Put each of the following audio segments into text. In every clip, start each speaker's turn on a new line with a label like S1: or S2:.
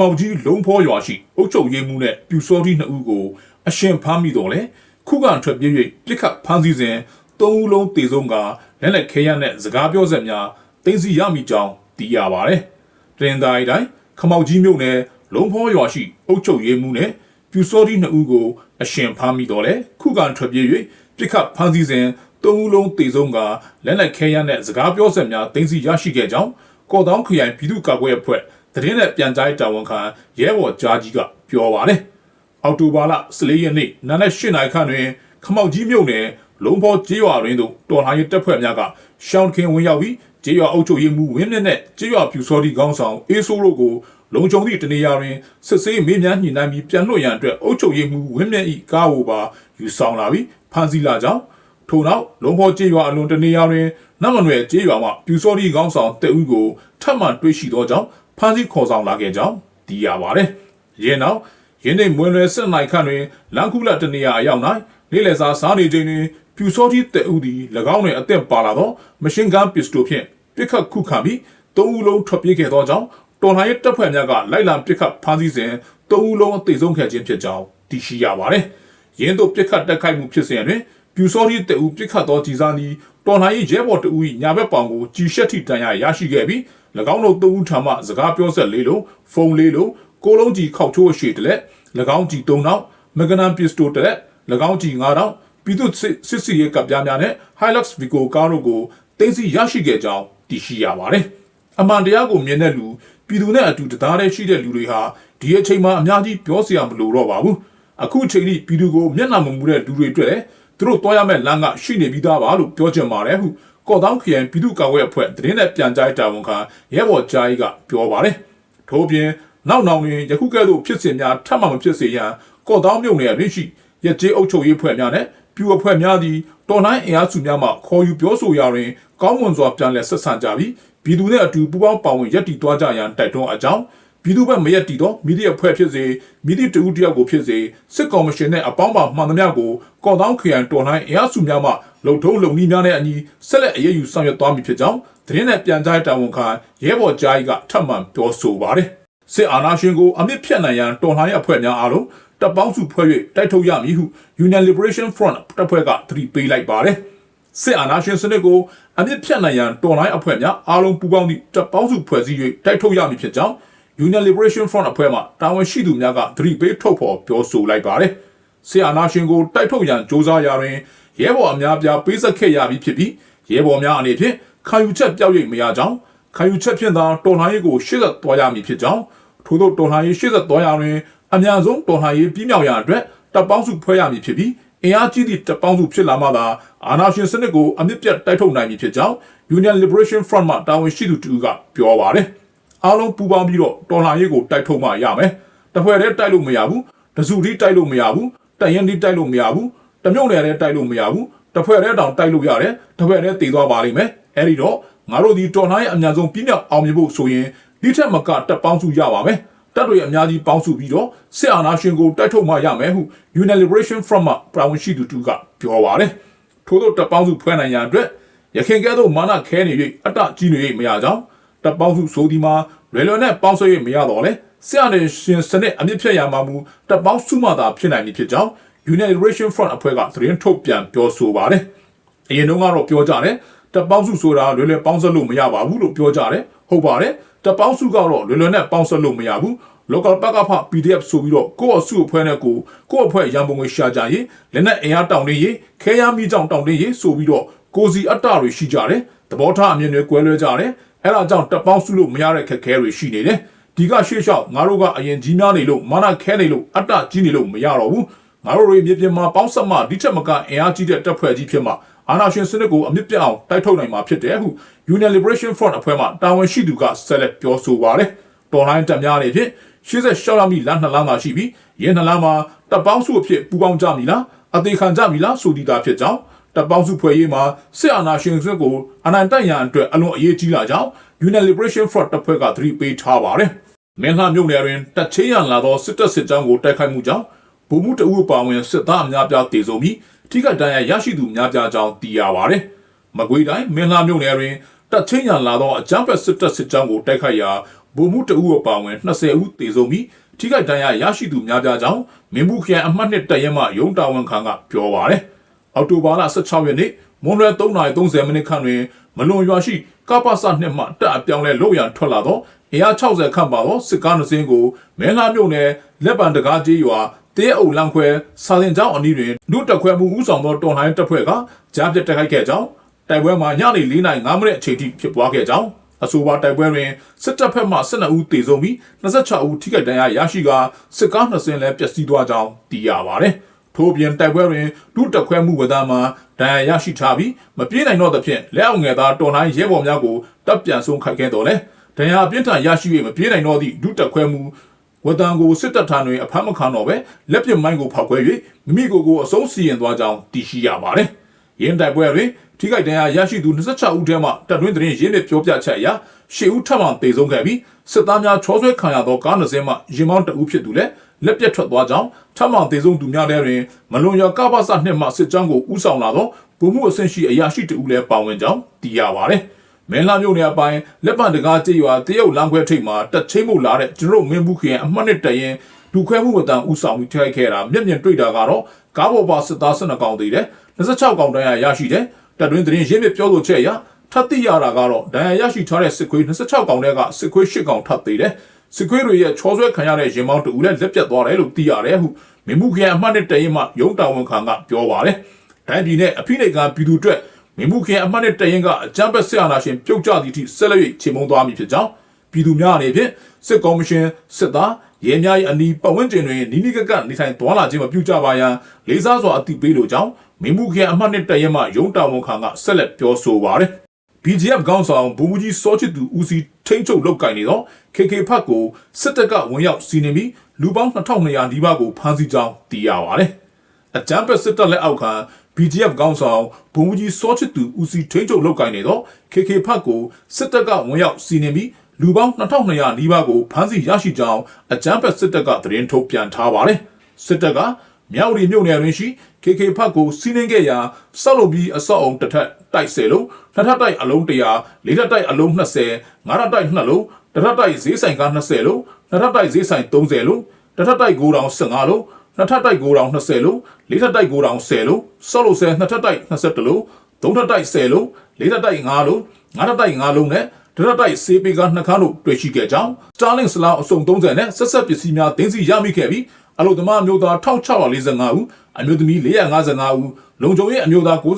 S1: မောက်ကြီးလုံးဖောရွာရှိအုတ်ချုပ်ရေးမှုနဲ့ပြူစောတိနှစ်ဦးကိုအရှင်ဖမ်းမိတော့လေခုခံထွက်ပြေး၍ပြစ်ခတ်ဖမ်းဆီးစဉ်သုံးဦးလုံးတေဆုံးကလက်လက်ခဲရနဲ့စကားပြောဆက်များတင်းစီရမိကြောင်းသိရပါတယ်။တင်တိုင်းတိုင်းခမောက်ကြီးမြို့နယ်လုံးဖောရွာရှိအုတ်ချုပ်ရေးမှုနဲ့ပြူစောတိနှစ်ဦးကိုအရှင်ဖမ်းမိတော့လေခုခံထွက်ပြေး၍ပြစ်ခတ်ဖမ်းဆီးစဉ်သုံးဦးလုံးတေဆုံးကလက်လက်ခဲရနဲ့စကားပြောဆက်များတင်းစီရရှိခဲ့ကြောင်းကော့တောင်းခရိုင်ပြည်သူ့ကာကွယ်အဖွဲ့ သတင်းနဲ့ပြန်ကြားရေးတာဝန်ခံရဲဘော်ကြားကြီးကပြောပါတယ်။အောက်တိုဘာလ14ရက်နေ့နာနဲ့8နာရီခန့်တွင် ခမောက်ကြီးမြို့နယ်လုံးဖောကျေးရွာတွင်သို့တော်လှန်ရေးတပ်ဖွဲ့များကရှောင်းခင်ဝင်ရောက်ပြီးကျေးရွာအုပ်ချုပ်ရေးမှူးဝင်းမြင့်နဲ့ကျေးရွာပြူစောတိခေါင်းဆောင်အေးဆိုးတို့ကိုလုံခြုံသည့်တနေရာတွင်စစ်ဆေးမေးမြန်းညှိနှိုင်းပြီးပြန်လွှတ်ရန်အတွက်အုပ်ချုပ်ရေးမှူးဝင်းမြင့်၏ကားကိုပါယူဆောင်လာပြီးဖမ်းဆီးလာကြောင်းထို့နောက်လုံဖောကျေးရွာအလွန်တနေရာတွင်နတ်မနွယ်ကျေးရွာမှပြူစောတိခေါင်းဆောင်တအုပ်ကိုထပ်မံတွေ့ရှိသောကြောင့် ဖမ်းဆီးခေါ်ဆောင်လာခဲ့ကြောင်းသိရပါတယ်။ယင်းနောက်ယင်းနေ့မွေလွယ်စစ်နိုင်ခန့်တွင်လန်ခုလက်တနေရာအရောက်၌နေ့လည်စာစားနေချိန်တွင်ပြူစောတိတအုပ်သည်၎င်းတွင်အသက်ပါလာသောမရှင်းဂန်ပစ္စတိုဖြင့်ပစ်ခတ်ခုခံပြီးသုံးဦးလုံးထွက်ပြေးခဲ့သောကြောင့်တော်လှန်ရေးတပ်ဖွဲ့များကလိုက်လံပစ်ခတ်ဖမ်းဆီးစဉ်သုံးဦးလုံးအသေးဆုံးခဲ့ခြင်းဖြစ်ကြောင်းသိရှိရပါတယ်။ယင်းတို့ပစ်ခတ်တက်ခိုက်မှုဖြစ်စဉ်တွင်ပြူစောတိတအုပ်ပစ်ခတ်သောကြီးစားသည်တော်လှန်ရေးရဲဘော်တအုပ်၏ညာဘက်ပေါင်ကိုကြီးရှက်ထိတန်ရာရရှိခဲ့ပြီး၎ င်းတို့သုံးဦးထံမှစကားပြောဆက်လေးလုံးဖုန်းလေးလုံးကိုလုံးကြီးခောက်ချိုးရှည်တလက်၎င်းကြီး၃နောက်မဂနန်ပစ္စတိုတလက်၎င်းကြီး9နောက်ပြည်သူစစ်စစ်ရေးကပ်ပြားများနဲ့ Hilux Vigo ကားတို့ကိုတင်စီရရှိခဲ့ကြောင်းသိရှိရပါတယ်။အမှန်တရားကိုမြင်တဲ့လူပြည်သူနဲ့အတူတရားတည်းရှိတဲ့လူတွေဟာဒီအချိန်မှာအများကြီးပြောစရာမလိုတော့ပါဘူး။အခုအချိန်ထိပြည်သူကိုမျက်နှာမမူတဲ့လူတွေအတွက်လည်းသူတို့တွားရမယ့်လမ်းကရှိနေပြီးသားပါလို့ပြောချင်ပါတယ်ဟု ကော့တောင်းခရိုင်ပြည်သူ့ကာကွယ်အဖွဲ့သတင်းနဲ့ပြန်ကြားတာဝန်ခံရဲဘော်ကြားကြီးကပြောပါတယ်။ထို့ပြင်နောက်နောက်တွင်ယခုကဲ့သို့ဖြစ်စဉ်များထပ်မံမဖြစ်စေရန်ကော့တောင်းမြို့နယ်အတွင်းရှိရကြေးအုပ်ချုပ်ရေးဖွဲ့များနဲ့ပြူအဖွဲ့များသည်တော်လိုင်းအင်အားစုများမှခေါ်ယူပြောဆိုရာတွင်ကောင်းမွန်စွာပြန်လည်ဆက်ဆံကြပြီးပြည်သူနှင့်အတူပူးပေါင်းပါဝင်ရပ်တည်သွားကြရန်တိုက်တွန်းအကြောင်းပြည်သူ့ဘက်မရက်တည်သောမီဒီယာဖွဲ့ဖြစ်စေမီဒီတူတယောက်ကိုဖြစ်စေစစ်ကော်မရှင်နဲ့အပေါင်းပါမှန်သမျှကိုကော်တောင်းခရိုင်တော်လှန်အင်အားစုများမှ လုံထုံးလုံနည်းများနဲ့အညီဆက်လက်အရေးယူဆောင်ရွက်သွားမည်ဖြစ်ကြောင်းသတင်းနဲ့ပြန်ကြားတာဝန်ခံရဲဘော်ကြားကြီးကထပ်မံပြောဆိုပါတယ်စစ်အာဏာရှင်ကိုအမြင့်ဖြတ်နိုင်ရန်တော်လှန်ရေးအဖွဲ့များအားလုံးတပ်ပေါင်းစုဖွဲ့၍တိုက်ထုတ်ရမည်ဟု Union Liberation Front တပ်ဖွဲ့ကသတိပေးလိုက်ပါတယ်စစ်အာဏာရှင်စနစ်ကိုအမြင့်ဖြတ်နိုင်ရန်တော်လှန်ရေးအဖွဲ့များအားလုံးပူးပေါင်းသည့်တပ်ပေါင်းစုဖွဲ့စည်း၍တိုက်ထုတ်ရမည်ဖြစ်ကြောင်း Union Liberation Front အဖွဲ့မှတာဝန်ရှိသူများကသတိပေးထုတ်ဖော်ပြောဆိုလိုက်ပါတယ်။ဆီအာနာရှင်ကိုတိုက်ထုတ်ရန်စ조사ရာတွင် ရဲဘော်အများပြားပေးဆက်ခဲ့ရပြီးဖြစ်ပြီးရဲဘော်များအနေဖြင့်ခံယူချက်ပြောက်ရိပ်မရကြောင်းခံယူချက်ဖြင့်သာတော်လှန်ရေးကိုရှေ့ဆက်သွားရမည်ဖြစ်ကြောင်းထို့သောတော်လှန်ရေးရှေ့ဆက်သွားရတွင်အများဆုံးတော်လှန်ရေးပြီးမြောက်ရာအတွက်တပ်ပေါင်းစုဖွဲ့ရမည်ဖြစ်ပြီးအင်အားကြီးသည့်တပ်ပေါင်းစုဖြစ်လာမှသာအာဏာရှင်စနစ်ကိုအမြင့်ပြတ်တိုက်ထုတ်နိုင်မည်ဖြစ်ကြောင်း Union Liberation Front မှတာဝန်ရှိသူတူကပြောပါတယ်။အားလုံးပူးပေါင်းပြီးတော့တော်လှန်ရေးကိုတိုက်ထုတ်မှရမယ်။တစ်ဖွဲ့တည်းတိုက်လို့မရဘူး။တစုတည်းတိုက်လို့မရဘူး။တရင်တည်းတိုက်လို့မရဘူး။ တမြုပ်နယ်တည်းတိုက်လို့မရဘူး။တစ်ဖွဲ့တည်းတောင်တိုက်လို့ရတယ်။တစ်ဖွဲ့တည်းတည်သွားပါလိမ့်မယ်။အဲဒီတော့ငါတို့ဒီတော်လှန်ရေးအများဆုံးပြည့်မြောက်အောင်မြင်ဖို့ဆိုရင်ဒီထက်မကတက်ပေါင်းစုရပါမယ်။တပ်တွေအများကြီးပေါင်းစုပြီးတော့စစ်အာဏာရှင်ကိုတိုက်ထုတ်မှရမယ်ဟု Union Liberation Front မှပရာဝန်ရှိသူတူကပြောပါတယ်။ထို့သောတပ်ပေါင်းစုဖွဲ့နိုင်ရန်အတွက်ရခိုင်ကဲ့သို့မာနခဲနေ၍အတကြီးနေ၍မရကြောင်းတပ်ပေါင်းစုဆိုဒီမှာလွယ်လွယ်နဲ့ပေါင်းဆွဲရမရတော့လေဆရာနဲ့ရှင်စနစ်အမြင့်ဖြတ်ရမှာမူတပ်ပေါင်းစုမှသာဖြစ်နိုင်ပြီဖြစ်ကြောင်း United Liberation Front အဖွဲ့ကသတင်းထုတ်ပြန်ပြောဆိုပါတယ်။အရင်တုန်းကတော့ပြောကြတယ်တပ်ပေါင်းစုဆိုတာလွယ်လွယ်ပေါင်းဆက်လို့မရပါဘူးလို့ပြောကြတယ်။ဟုတ်ပါတယ်။တပ်ပေါင်းစုကတော့လွယ်လွယ်နဲ့ပေါင်းဆက်လို့မရဘူး။ local ပကဖ PDF ဆိုပြီးတော့ကိုယ့်အစုအဖွဲ့နဲ့ကိုကိုယ့်အဖွဲ့ရန်ပုံငွေရှာကြရေးလက်နက်အင်အားတောင်းတင်းရေးခဲရမ်းမိကြောင်တောင်းတင်းရေးဆိုပြီးတော့ကိုစီအတ္တတွေရှိကြတယ်။သဘောထားအမြင်တွေကွဲလွဲကြတယ်အဲ့ဒါကြောင့်တပ်ပေါင်းစုလို့မရတဲ့ခက်ခဲတွေရှိနေတယ်ဒီကရှေ့လျှောက်ငါတို့ကအရင်ကြီးများနေလို့မာနခဲနေလို့အတ္တကြီးနေလို့မရတော့ဘူး ငါတို့တွေမြေပြင်မှာပေါင်းဆက်မှဒီထက်မကအင်အားကြီးတဲ့တပ်ဖွဲ့ကြီးဖြစ်မှအာဏာရှင်စနစ်ကိုအမြင့်ပြတ်အောင်တိုက်ထုတ်နိုင်မှာဖြစ်တယ်ဟု Union Liberation Front အဖွဲ့မှတာဝန်ရှိသူကဆက်လက်ပြောဆိုပါတယ်တော်လိုင်းတပ်များနေဖြင့်86ရမီလမ်းနှစ်လမ်းသာရှိပြီးရင်းနှစ်လမ်းမှာတပ်ပေါင်းစုအဖြစ်ပူးပေါင်းကြမည်လားအသေးခံကြမည်လားဆိုဒီတာဖြစ်ကြောင်းတပ်ပေါင်းစုဖွဲ့ရေးမှာစစ်အာဏာရှင်စနစ်ကိုအနိုင်တိုက်ရန်အတွက်အလွန်အရေးကြီးလာကြောင်း Union Liberation Front တပ်ဖွဲ့ကသတိပေးထားပါတယ်။မင်းလှမြို့နယ်တွင်တပ်ချင်းရန်လာသောစစ်တပ်စစ်ကြောင်းကိုတိုက်ခိုက်မှုကြောင့် ဗိုလ်မှူးတအုပ်ပါဝင်စစ်သားအများပြားတေဆုံးပြီးထိခိုက်ဒဏ်ရာရရှိသူများပြားကြောင်းသိရပါတယ်။မကွေးတိုင်းမင်းလှမြို့နယ်တွင်တပ်ချင်းရန်လာသောအကြမ်းဖက်စစ်တပ်စစ်ကြောင်းကိုတိုက်ခိုက်ရာဗိုလ်မှူးတအူအပါအဝင်20ဦးသေဆုံးပြီးထိခိုက်ဒဏ်ရာရရှိသူများပြားကြောင်းမင်းဘူးခရိုင်အမှတ်နှစ်တရဲမှရုံးတာဝန်ခံကပြောပါရယ်အောက်တိုဘာလ16ရက်နေ့မွန်လွယ်3:30မိနစ်ခန့်တွင်မလွန်ရွာရှိကပ္ပစနှစ်မှတက်အပြောင်းလဲလို့ရန်ထွက်လာသောအင်အား60ခန့်ပါသောစစ်ကားနှစင်းကိုမဲလာမြို့နယ်လက်ပံတကားကြီးရွာ တဲအုပ်လမ်းခွဲစာလင်ကျောင်းအနီးတွင်လူတက်ခွဲမှုဦးဆောင်သောတော်လှန်ရေးတပ်ဖွဲ့ကကြားပြတ်တိုက်ခိုက်ခဲ့ကြောင်းတိုက်ပွဲမှာညနေ4:05မိနစ်အချိန်ထိဖြစ်ပွားခဲ့ကြောင်းအဆိုပါတိုက်ပွဲတွင်စစ်တပ်ဖက်မှ12ဦးသေဆုံးပြီး26ဦးထိခိုက်ဒဏ်ရာရရှိကာစစ်ကား2စင်းလည်းပျက်စီးသွားကြောင်းသိရပါတယ်။ထို့ပြင်တိုက်ပွဲတွင်လူတက်ခွဲမှုဝဒမှာဒဏ်ရာရရှိထားပြီးမပြေးနိုင်တော့သဖြင့်လက်အောက်ငယ်သားတော်လှန်ရဲဘော်များကိုတပ်ပြန်ဆုံးခိုက်ခဲ့တော်လဲဒဏ်ရာအပြင်းထန်ရရှိ၍မပြေးနိုင်တော့သည့်လူတက်ခွဲမှု ဝဒံကိုစစ်တပ်ထံတွင်အဖမ်းမခံတော့ပဲလက်ပြမိုင်းကိုဖောက်ခွဲ၍မိမိကိုယ်ကိုအဆုံးစီရင်သွားကြောင်းသိရှိရပါတယ်။ရင်းတိုက်ပွဲတွင်ထိခိုက်ဒဏ်ရာရရှိသူ26ဦးထဲမှတပ်တွင်းသတင်းရင်းမြစ်ပြောပြချက်အရ10ဦးထပ်မံတေဆုံးခဲ့ပြီးစစ်သားများချောဆွဲခံရသောကားနှစ်စင်းမှရင်မောင်းတအုပ်ဖြစ်သူလည်းလက်ပြတ်ထွက်သွားကြောင်းထပ်မံတေဆုံးသူများထဲတွင်မလွန်ရကပ္ပစနှစ်မှစစ်ကြောင်းကိုဥဆောင်လာသောဗိုလ်မှူးအဆင့်ရှိအရာရှိတဦးလည်းပါဝင်ကြောင်းသိရပါတယ်။ မင်းလာမြို့နယ်အပိုင်းလက်ပံတကားကြေးရွာတရုတ်လမ်းခွဲထိပ်မှာတက်ချင်းမှုလာတဲ့ကျွန်တော်တို့မင်းဘူးခရင်အမှတ်နှစ်တရင်ဒုခွဲမှုဝတန်ဥဆောင်ပြီးထိုက်ခဲ့တာမျက်မြင်တွေ့တာကတော့ကားပေါ်ပါစစ်သား12ကောင်သေးတယ်26ကောင်တန်းရရရှိတယ်တပ်တွင်းသတင်းရင်းမြစ်ပြောဆိုချက်အရထပ်သိရတာကတော့ဒဏ်ရာရရှိထားတဲ့စစ်ခွေး26ကောင်တည်းကစစ်ခွေး10ကောင်ထပ်သေးတယ်စစ်ခွေးတွေရဲ့ချောဆွဲခံရတဲ့ရင်မောင်းတူလည်းလက်ပြတ်သွားတယ်လို့သိရတယ်ဟုမင်းမှုခရိုင်အမှတ်နဲ့တရင်မှရုံးတာဝန်ခံကပြောပါတယ်။တိုင်းပြည်နဲ့အဖိနှိတ်ကပြည်သူအတွက် မင်းမှုခရိုင်အမှတ်နဲ့တရင်ကအကြမ်းဖက်ဆရာနာရှင်ပြုတ်ကျသည့်အထိဆက်လက်၍ချိန်မုံသွားမည်ဖြစ်ကြောင်းပြည်သူများအနေဖြင့်စစ်ကော်မရှင်စစ်သားရဲများ၏အနီးပတ်ဝန်းကျင်တွင်နီးနီးကပ်ကပ်နေထိုင်သွားလာခြင်းမပြုကြပါရန်လေးစားစွာအသိပေးလိုကြောင်းမင်းမှုခရိုင်အမှတ်နဲ့တရင်မှရုံးတာဝန်ခံကဆက်လက်ပြောဆိုပါတယ်။ BGF ကောင်းဆောင်ဘူမူကြီးစောချစ်သူဦးစီးထိန်းချုပ်လောက်ကင်နေတော့ KK ဖတ်ကိုစစ်တပ်ကဝင်ရောက်စီးနင်းပြီးလူပေါင်း2200နီးပါးကိုဖမ်းဆီးကြောင်းသိရပါတယ်။အကြမ်းဖက်စစ်တပ်လက်အောက်ခံ BGF ကောင်းဆောင်ဘူမူကြီးစောချစ်သူဦးစီးထိန်းချုပ်လောက်ကင်နေတော့ KK ဖတ်ကိုစစ်တပ်ကဝင်ရောက်စီးနင်းပြီးလူပေါင်း2200နီးပါးကိုဖမ်းဆီးရရှိကြောင်းအကြမ်းဖက်စစ်တပ်ကသတင်းထုတ်ပြန်ထားပါတယ်။စစ်တပ်ကမြောက်ရီမြို့နယ်တွင်ရှိ KK ဖတ်ကိုစီးနှင်းခဲ့ရာစောက်လုပ်ပြီးအစောက်အောင်တစ်ထက်တိုက်ဆယ်လုံးနှစ်ထပ်တိုက်အလုံး100လေးထပ်တိုက်အလုံး20ငါးထပ်တိုက်2လုံးတစ်ထပ်တိုက်ဈေးဆိုင်က20လုံးနှစ်ထပ်တိုက်ဈေးဆိုင်30လုံးတစ်ထပ်တိုက်9တောင်15လုံး နှစ်ထပ်တိုက်9တောင်20လုံးလေးထပ်တိုက်9တောင်10လုံးစောက်လို့ဆယ်နှစ်ထပ်တိုက်21လုံးသုံးထပ်တိုက်10လုံးလေးထပ်တိုက်5လုံးငါးထပ်တိုက်5လုံးနဲ့ဒရတိုက်စေးပေကနှစ်ခါတို့တွေ့ရှိခဲ့ကြောင်း Starlink စလောင်းအစုံ30နဲ့ဆက်ဆက်ပစ္စည်းများတင်းစီရမိခဲ့ပြီးအလုသမားမျိုးသား1645ဦးအမျိုးသမီး455ဦးလုံခြုံရေးအမျိုးသား98ဦး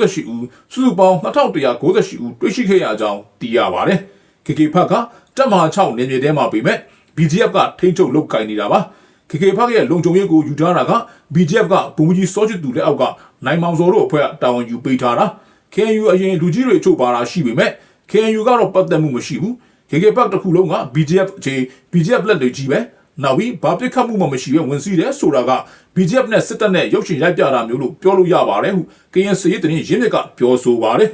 S1: စုစုပေါင်း2198ဦးတွေ့ရှိခဲ့ရကြောင်းသိရပါတယ်။ KK ဖတ်ကတက်မဟာ6နေမြေထဲမှာပေမဲ့ BGF ကထိန်းချုပ်လုပ်ကိုင်နေတာပါ။ KK ဖတ်ရဲ့လုံခြုံရေးကိုယူထားတာက BGF ကဘုံကြီးစောချစ်သူလက်အောက်ကနိုင်မောင်စောတို့အဖွဲ့တာဝန်ယူပေးထားတာ KNU အရင်လူကြီးတွေချုပ်ပါတာရှိပေမဲ့ KNU ကတော့ပတ်သက်မှုမရှိဘူး KK ဘက်တစ်ခုလုံးက BGF အခြေ BGF လက်တွေကြီးပဲနောက်ပြီးဘာပစ်ခတ်မှုမှမရှိဘဲဝင်စီးတယ်ဆိုတာက BGF နဲ့စစ်တပ်နဲ့ရုပ်ရှင်ရိုက်ပြတာမျိုးလို့ပြောလို့ရပါတယ်ဟု KN စရေးတင်ရင်းမြစ်ကပြောဆိုပါတယ်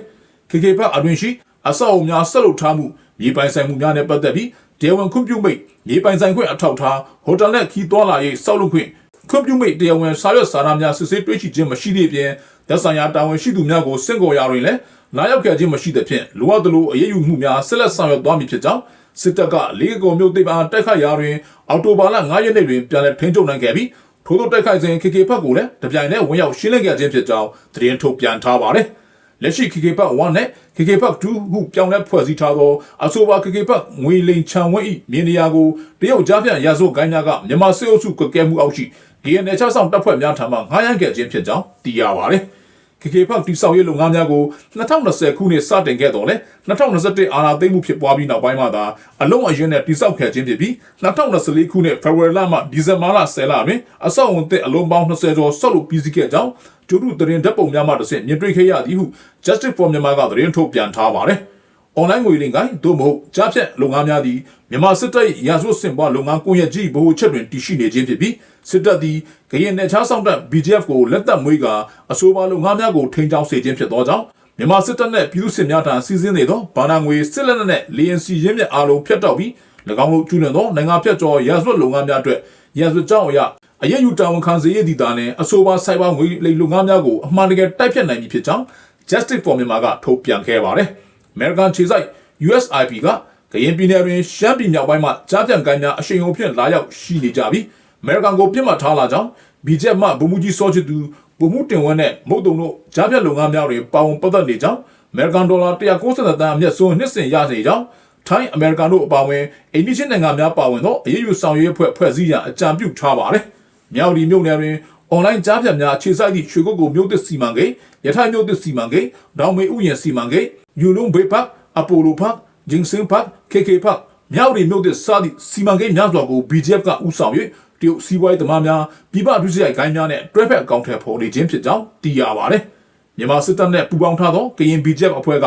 S1: KK ဘက်အတွင်ရှိအဆောက်အအုံများဆက်လုပ်ထားမှုမြေပိုင်ဆိုင်မှုများနဲ့ပတ်သက်ပြီး ဒေဝန်ခွင့်ပြုမိတ်မြေပိုင်ဆိုင်ခွင့်အထောက်ထားဟိုတယ်နဲ့ခီးသွားလာရေးစောက်လုပ်ခွင့်ခွင့်ပြုမိတ်တရားဝင်စာရွက်စာတမ်းများစစ်ဆေးတွေ့ရှိခြင်းမရှိသည့်အပြင်သက်ဆိုင်ရာတာဝန်ရှိသူများကိုစင့်ခေါ်ရာတွင်လည်းလာရောက်ခဲ့ခြင်းမရှိသဖြင့်လိုအပ်သလိုအရေးယူမှုများဆက်လက်ဆောင်ရွက်သွားမည်ဖြစ်ကြောင်းစစ်တပ်ကလေးကောမျိုးသိပ္ပံတိုက်ခိုက်ရာတွင်အော်တိုဘာလ9ရက်နေ့တွင်ပြန်လည်ထိန်းချုပ်နိုင်ခဲ့ပြီးထို့သောတိုက်ခိုက်စဉ် KK ဘက်ကိုလည်းတပြိုင်တည်းဝင်ရောက်ရှင်းလင်းခဲ့ခြင်းဖြစ်ကြောင်းသတင်းထုတ်ပြန်ထားပါတယ်။ လက်ရှိ KK ဘက်1နဲ့ KK ဘက်2ဟုပြောင်းလဲဖွဲ့စည်းထားသောအဆိုပါ KK ဘက်ငွေလိန်ချံဝဲ၏မြင်းတရားကိုတရုတ်ကြားပြန်ရာဇဝတ်ကိုင်းများကမြန်မာစစ်အုပ်စုကကဲမှုအောက်ရှိ DNA ချဆောင်တပ်ဖွဲ့များထံမှငှားရမ်းခဲ့ခြင်းဖြစ်ကြောင်းသိရပါတယ်။ KK ဖောက်တိဆောက်ရေးလုပ်ငန်းများကို2020ခုနှစ်စတင်ခဲ့တော်လဲ2021အာဏာသိမ်းမှုဖြစ်ပွားပြီးနောက်ပိုင်းမှာသာအလုံးအရင်နဲ့တိစောက်ခဲ့ခြင်းဖြစ်ပြီး2024ခုနှစ်ဖေဖော်ဝါရီလမှဒီဇင်ဘာလ10လတွင်အဆောက်အုံသစ်အလုံးပေါင်း20ကျော်ဆောက်လုပ်ပြီးစီးခဲ့ကြောင်းကျိုးတို့တရင်ဓာတ်ပုံများမှတစ်ဆင့်မြင်တွေ့ခဲ့ရသည်ဟု Justice for Myanmar ကသတင်းထုတ်ပြန်ထားပါတယ်။ online ငွေလင်ကိုင်းသို့မဟုတ်ကြားဖြတ်လုပ်ငန်းများသည်မြန်မာစစ်တပ်၏ရာဇဝတ်စင်ပွားလုပ်ငန်းကွန်ရက်ကြီးဘို့ချက်တွင်တည်ရှိနေခြင်းဖြစ်ပြီးစစ်တပ်သည်ကရင်နယ်ခြားဆောင်တပ် BGF ကိုလက်သက်မွေးကာအဆိုပါလုပ်ငန်းများကိုထိန်းချောင်းစေခြင်းဖြစ်သောကြောင့်မြန်မာစစ်တပ်နှင့်ပြည်သူစစ်များထံစီစဉ်နေသောဘာနာငွေစစ်လက်နက်နှင့်လီယန်စီရင်းမြစ်အားလုံးဖျက်တောက်ပြီး၎င်းတို့ကျူးလွန်သောနိုင်ငံဖြတ်ကျော်ရာဇဝတ်လုပ်ငန်းများအတွက်ရာဇဝတ်ကြောင်းအရာအရေးယူတာဝန်ခံစေရသည့်တာနှင့်အဆိုပါစိုက်ဘာငွေလိမ်လုပ်ငန်းများကိုအမှန်တကယ်တိုက်ဖြတ်နိုင်မည်ဖြစ်ကြောင်း Justice for Myanmar ကထုတ်ပြန်ခဲ့ပါတယ်။ American ခြေစိုက် USIP ကကရင်ပြည်နယ်တွင်ရှမ်းပြည်မြောက်ပိုင်းမှကြားပြန်ကိုင်းများအရှိန်အဟုန်ဖြင့်လာရောက်ရှိနေကြပြီးအမေရိကန်ကိုပြစ်မှတ်ထားလာကြောင်းဘီဂျက်မှဗိုလ်မှူးကြီးစောချစ်သူဗိုလ်မှူးတင်ဝင်းနဲ့မုတ်တုံတို့ကြားပြန်လုပ်ငန်းများတွင်ပါဝင်ပတ်သက်နေကြောင်းအမေရိကန်ဒေါ်လာ190တန်းအမြတ်ဆုံးနှစ်စဉ်ရနေကြောင်းထိုင်းအမေရိကန်တို့အပါအဝင်အိန္ဒိချင်းနိုင်ငံများပါဝင်သောအရေးယူဆောင်ရွက်ဖွဲ့ဖွဲ့စည်းရန်အကြံပြုထားပါတယ်။မြောက်ဒီမြို့နယ်တွင်အွန်လိုင်းကြားပြန်များခြေစိုက်သည့်ရွှေကုတ်ကိုမြို့သစ်စီမံကိန်းရထိုင်မြို့သစ်စီမံကိန်းဒေါင်မေဥယျာဉ်စီမံကိန်း ယူလုံးဘေးပတ်အပိုလိုပတ်ဂျင်းစင်ပတ် KK ပတ်မြောက်ဒီမြို့သစ်စသည့်စီမံကိန်းများစွာကို BGF ကဦးဆောင်၍တရုတ်စီးပွားရေးသမားများပြည်ပဒုစရိုက်ကိုင်းများနဲ့တွဲဖက်အကောင့်ထဲပေါ်နေခြင်းဖြစ်ကြောင်းသိရပါတယ်။မြန်မာစစ်တပ်နဲ့ပူးပေါင်းထားသောကရင် BGF အဖွဲ့ကက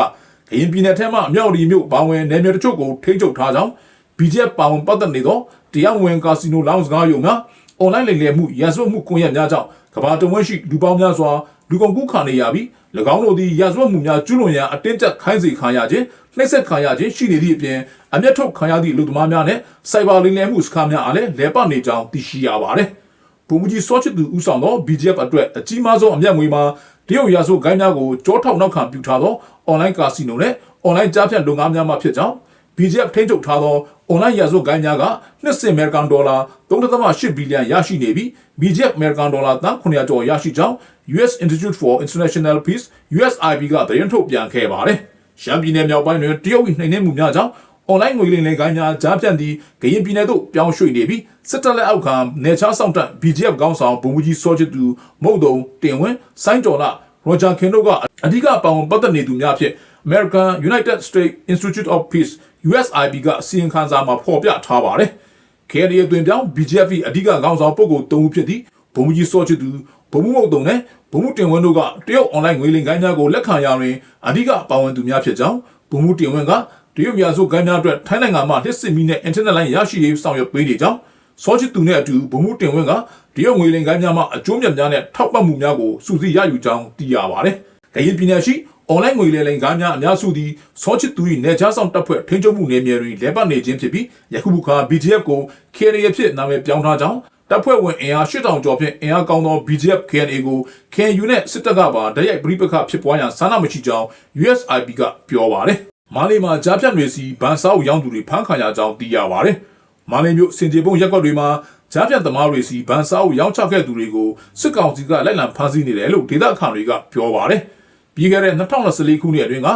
S1: ရင်ပြည်နယ်ထဲမှမြောက်ဒီမြို့ပါဝင်နယ်မြေတချို့ကိုထိန်းချုပ်ထားကြောင်း BGF ပါဝင်ပတ်သက်နေသောတရားဝင်ကာစီနိုလောင်းစကားရုံများ အွန်လိုင်းလိမ်လည်မှုရာဇဝတ်မှုကွန်ရက်များကြောင့်ကမ္ဘာတဝန်းရှိလူပေါင်းများစွာလူကုန်ကူးခံနေရပြီး၎င်းတို့သည်ရာဇဝတ်မှုများကျူးလွန်ရန်အတင်းကျပ်ခိုင်းစေခံရခြင်းနှိပ်စက်ခံရခြင်းရှိနေသည့်အပြင်အမျက်ထုတ်ခံရသည့်လူသမားများနဲ့စိုက်ဘာလိမ်လည်မှုစကားများအားလည်းလဲပတ်နေကြောင်းသိရှိရပါတယ်။ပုံမကြီးစောချစ်သူဦးဆောင်သော BGF အတွက်အကြီးမားဆုံးအမျက်ငွေမှာတရုတ်ရာဇဝတ်ဂိုင်းများကိုကြောထောက်နောက်ခံပြုထားသော online casino နဲ့ online ကြားဖြတ်လုပ်ငန်းများမှဖြစ်ကြောင်း BGF ထိန်းချုပ်ထားသော online ရာဇဝတ်ဂိုင်းများကနှစ်စဉ်အမေရိကန်ဒေါ်လာ3.8ဘီလီယံရရှိနေပြီး BGF အမေရိကန်ဒေါ်လာသန်း900ကျော်ရရှိကြောင်း US Institute for International Peace USIP ကသတင်းထုတ်ပြန်ခဲ့ပါတယ်။ရှမ်းပြည်နယ်မြောက်ပိုင်းတွင်တရုတ်၏နှိမ်နင်းမှုများကြောင့် online ငွေလိမ်လည်ဂိုင်းများကြားဖြတ်သည့်ကရင်ပြည်နယ်သို့ပြောင်းရွှေ့နေပြီးစစ်တပ်လက်အောက်ခံနေချားဆောင်တပ် BGF ကောင်းဆောင်ဗိုလ်မှူးကြီးစောချစ်သူမုတ်တုံတင်ဝင်းစိုင်းကျော်လာရောဂျာခင်တို့ကအဓိကပါဝင်ပတ်သက်နေသူများဖြစ် American United States Institute of Peace USIP ကအစီရင်ခံစာမှာဖော်ပြထားပါတယ်။ KNY အတွင်ပြောင်း BGF ၏အဓိကခေါင်းဆောင်ပုဂ္ဂိုလ်၃ဦးဖြစ်သည့်ဗိုလ်မှူးကြီးစောချစ်သူဗိုလ်မှူးမုတ်တုံနဲ့ဗိုလ်မှူးတင်ဝင်းတို့ကတရုတ်အွန်လိုင်းငွေလိမ်ကိုင်းများကိုလက်ခံရတွင်အဓိကပါဝင်သူများဖြစ်ကြောင်းဗိုလ်မှူးတင်ဝင်းကတရုတ်များစုကိုင်းများအတွက်ထိုင်းနိုင်ငံမှလစ်စစ်မီနဲ့အင်တာနက်လိုင်းရရှိရေးဆောင်ရွက်ပေးနေကြောင်းစောချစ်သူနဲ့အတူဗိုလ်မှူးတင်ဝင်းကတရုတ်ငွေလိမ်ကိုင်းများမှအကျိုးမြတ်များနဲ့ထောက်ပံ့မှုများကိုစုစည်းရယူကြောင်းသိရပါတယ်။ကရင်ပြည်နယ်ရှိ အွန်လိုင်းငွေလိမ်လိမ်ကားများအများစုသည်စောချစ်သူ၏နေချားဆောင်တပ်ဖွဲ့ထိန်းချုပ်မှုနယ်မြေတွင်လဲပတ်နေခြင်းဖြစ်ပြီးယခုအခါ BGF ကို KNA ဖြစ်နာမည်ပြောင်းထားကြောင်းတပ်ဖွဲ့ဝင်အင်အား8000ကျော်ဖြင့်အင်အားကောင်းသော BGF KNA ကို KNU နဲ့စစ်တပ်ကပါတိုက်ရိုက်ပြိပခဖြစ်ပွားရန်ဆန္ဒမရှိကြောင်း USIP ကပြောပါတယ်။မာလီမှာကြားဖြတ်တွေစီဗန်ဆောက်ရောင်းသူတွေဖမ်းခံရကြောင်းသိရပါတယ်။မာလီမြို့စင်ကြေပုံရက်ကွက်တွေမှာကြားဖြတ်သမားတွေစီဗန်ဆောက်ရောင်းချခဲ့သူတွေကိုစစ်ကောင်စီကလိုက်လံဖမ်းဆီးနေတယ်လို့ဒေသခံတွေကပြောပါတယ်။ ပြီးခဲ့တဲ့2024ခုနှစ်အတွင်းက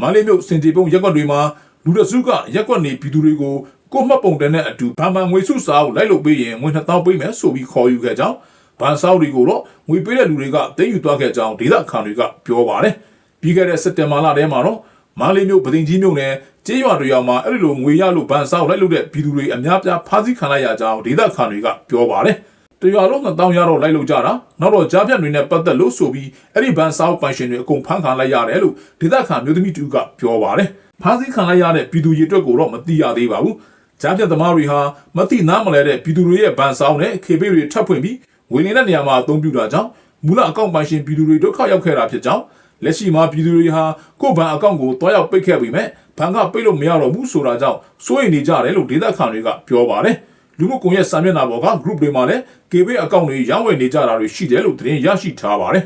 S1: မာလီမြို့စင်ကြေပုံရက်ကွက်တွေမှာလူတစုကရက်ကွက်နေပြည်သူတွေကိုကိုမှတ်ပုံတန်းတဲ့အတူဗန်မန်ငွေစုစာကိုလိုက်လုပ်ပေးရင်ငွေ2000ပေးမယ်ဆိုပြီးခေါ်ယူခဲ့ကြောင်းဗန်ဆောက်တွေကိုတော့ငွေပေးတဲ့လူတွေကသိမ်းယူသွားခဲ့ကြောင်းဒေသခံတွေကပြောပါတယ်။ပြီးခဲ့တဲ့စက်တင်ဘာလထဲမှာတော့မာလီမြို့ပသိမ်ကြီးမြို့နယ်ကျေးရွာတွေရောက်မှာအဲ့ဒီလိုငွေရလို့ဗန်ဆောက်လိုက်လုပ်တဲ့ပြည်သူတွေအများပြားဖမ်းဆီးခံလိုက်ရကြောင်းဒေသခံတွေကပြောပါတယ်။ တရွာလုံး2000ရတော့လိုက်လို့ကြတာနောက်တော့ကြားဖြတ်တွေနဲ့ပတ်သက်လို့ဆိုပြီးအဲ့ဒီဗန်ဆောက်ပိုင်ရှင်တွေအကုန်ဖမ်းခံလိုက်ရတယ်လို့ဒေသခံမျိုးသမီးတူကပြောပါတယ်။ဖမ်းဆီးခံလိုက်ရတဲ့ပြည်သူရေတွက်ကိုတော့မသိရသေးပါဘူး။ကြားဖြတ်သမားတွေဟာမသိနားမလဲတဲ့ပြည်သူတွေရဲ့ဗန်ဆောက်နဲ့ခေပေးတွေထပ်ဖွင့်ပြီးငွေနေတဲ့နေရာမှာအသုံးပြုတာကြောင့်မူလအကောင့်ပိုင်ရှင်ပြည်သူတွေဒုက္ခရောက်ခဲ့တာဖြစ်ကြောင်းလက်ရှိမှာပြည်သူတွေဟာကိုယ့်ဘဏ်အကောင့်ကိုတွားရောက်ပိတ်ခဲ့ပြီးမြဲဘဏ်ကပိတ်လို့မရတော့ဘူးဆိုတာကြောင့်စိုးရိမ်နေကြတယ်လို့ဒေသခံတွေကပြောပါတယ် လူမှုကွန်ရက်စာမျက်နှာပေါ်က group တွေမှာလည်း KB အကောင့်တွေရောင်းဝယ်နေကြတာတွေရှိတယ်လို့သတင်းရရှိထားပါတယ်